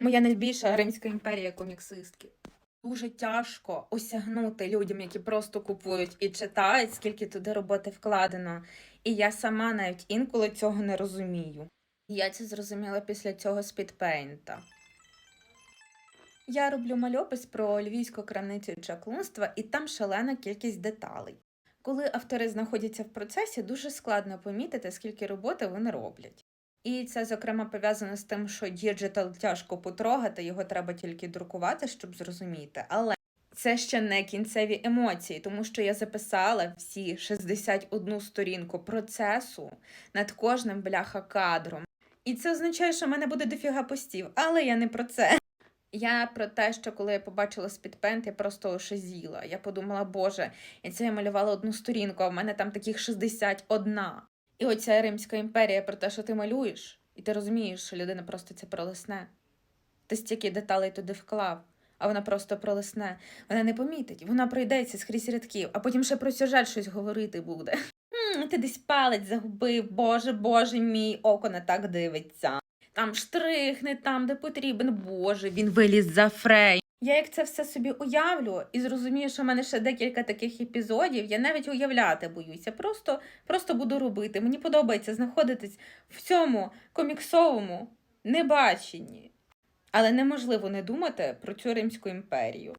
Моя найбільша Римська імперія коміксистки. Дуже тяжко осягнути людям, які просто купують і читають, скільки туди роботи вкладено. І я сама навіть інколи цього не розумію. Я це зрозуміла після цього спідпейнта. Я роблю мальопис про львівську крамницю чаклунства, і там шалена кількість деталей. Коли автори знаходяться в процесі, дуже складно помітити, скільки роботи вони роблять. І це, зокрема, пов'язано з тим, що діджитал тяжко потрогати, його треба тільки друкувати, щоб зрозуміти. Але це ще не кінцеві емоції, тому що я записала всі 61 сторінку процесу над кожним бляха кадром. І це означає, що в мене буде дофіга постів, але я не про це. Я про те, що коли я побачила спідпент, я просто ошизіла. Я подумала, боже, і це я малювала одну сторінку, а в мене там таких 61. І оця Римська імперія про те, що ти малюєш, і ти розумієш, що людина просто це пролисне. Ти стільки деталей туди вклав, а вона просто пролисне. Вона не помітить, вона пройдеться скрізь рядків, а потім ще про сюжет щось говорити буде. «М, ти десь палець загубив, боже, боже мій, око не так дивиться. Там штрих не там, де потрібен, боже, він виліз за фрей. Я як це все собі уявлю і зрозумію, що в мене ще декілька таких епізодів, я навіть уявляти боюся. Просто, просто буду робити. Мені подобається знаходитись в цьому коміксовому небаченні. Але неможливо не думати про цю Римську імперію.